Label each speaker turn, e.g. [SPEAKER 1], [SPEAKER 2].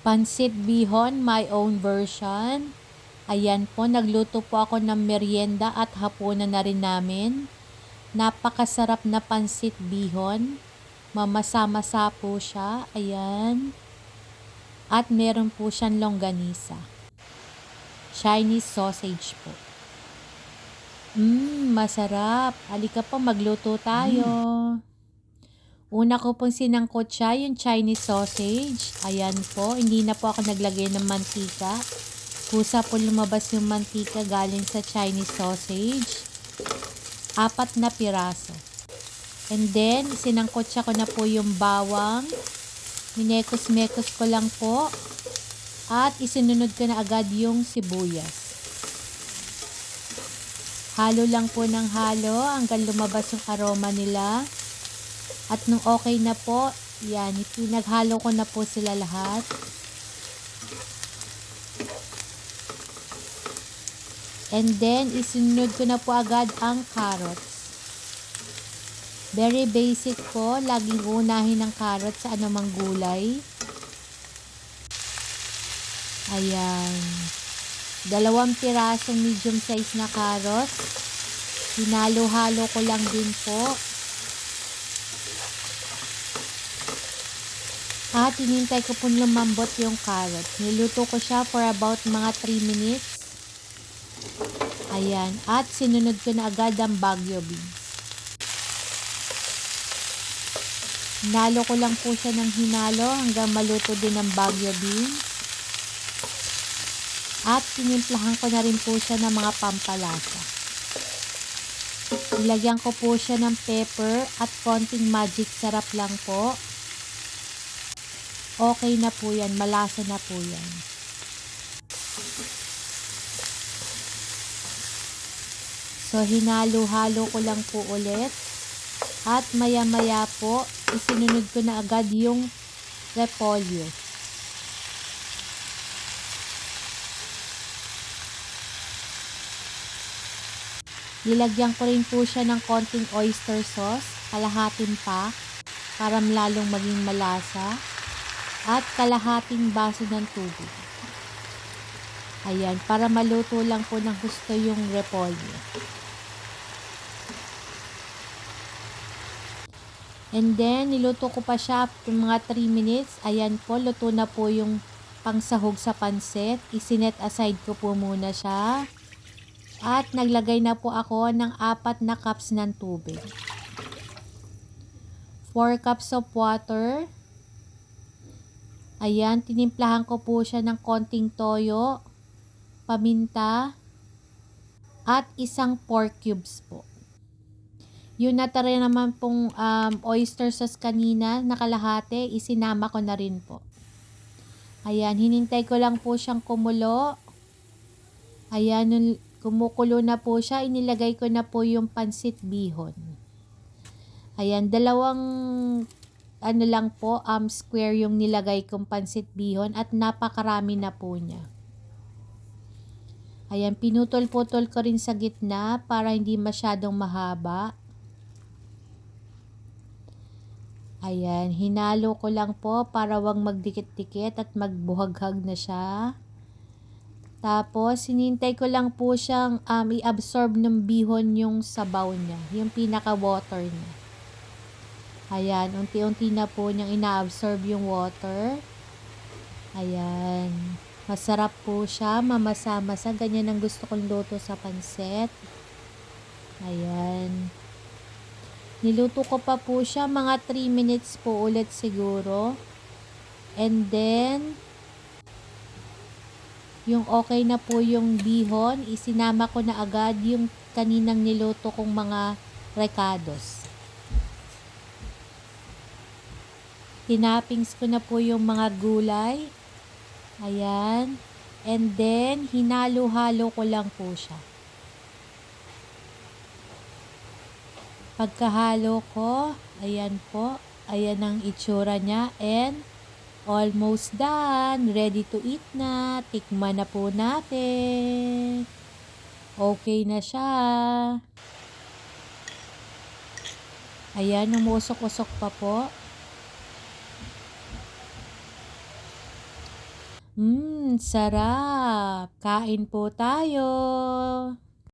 [SPEAKER 1] Pansit Bihon, my own version. Ayan po, nagluto po ako ng merienda at hapunan na rin namin. Napakasarap na pansit bihon. Mamasa-masa po siya. Ayan. At meron po siyang longganisa. Chinese sausage po. Mmm, masarap. Halika po, magluto tayo. Una ko pong sinangkot siya, yung Chinese sausage. Ayan po, hindi na po ako naglagay ng mantika. Kusa po lumabas yung mantika galing sa Chinese sausage. Apat na piraso. And then, sinangkot siya ko na po yung bawang. Minekos-mekos ko lang po. At isinunod ko na agad yung sibuyas. Halo lang po ng halo hanggang lumabas yung aroma nila. At nung okay na po, yan, pinaghalo ko na po sila lahat. And then, isunod ko na po agad ang carrots. Very basic po. Laging unahin ng carrots sa anumang gulay. Ayan. Dalawang pirasong medium size na carrots. Hinalo-halo ko lang din po. At hinintay ko po lumambot yung carrots. Niluto ko siya for about mga 3 minutes. Ayan. At sinunod ko na agad ang bagyo beans. Hinalo ko lang po siya ng hinalo hanggang maluto din ang bagyo beans. At tinimplahan ko na rin po siya ng mga pampalasa. Nilagyan ko po siya ng pepper at konting magic sarap lang po. Okay na po yan. Malasa na po yan. So, hinalo-halo ko lang po ulit. At maya-maya po, isinunod ko na agad yung repolyo. Nilagyan ko rin po siya ng konting oyster sauce, kalahating pa, para lalong maging malasa, at kalahating baso ng tubig. Ayan, para maluto lang po ng gusto yung repolyo. And then, niluto ko pa siya after mga 3 minutes. Ayan po, luto na po yung pangsahog sa pansit. Isinet aside ko po muna siya. At naglagay na po ako ng apat na cups ng tubig. 4 cups of water. Ayan, tinimplahan ko po siya ng konting toyo, paminta, at isang pork cubes po. Yung natara naman pong um, oyster sauce kanina, nakalahate, isinama ko na rin po. Ayan, hinintay ko lang po siyang kumulo. Ayan, kumukulo na po siya, inilagay ko na po yung pansit bihon. Ayan, dalawang ano lang po, um, square yung nilagay kong pansit bihon at napakarami na po niya. Ayan, pinutol-putol ko rin sa gitna para hindi masyadong mahaba. Ayan, hinalo ko lang po para wag magdikit-dikit at magbuhaghag na siya. Tapos, hinintay ko lang po siyang um, i-absorb ng bihon yung sabaw niya, yung pinaka-water niya. Ayan, unti-unti na po niyang ina-absorb yung water. Ayan, masarap po siya, mamasa-masa. Ganyan ang gusto kong luto sa pansit. Ayan. Niluto ko pa po siya mga 3 minutes po ulit siguro. And then, yung okay na po yung bihon, isinama ko na agad yung kaninang niluto kong mga recados. Tinapings ko na po yung mga gulay. Ayan. And then, hinalo-halo ko lang po siya. Pagkahalo ko, ayan po, ayan ang itsura niya and almost done. Ready to eat na. Tikman na po natin. Okay na siya. Ayan, umusok-usok pa po. Mmm, sarap. Kain po tayo.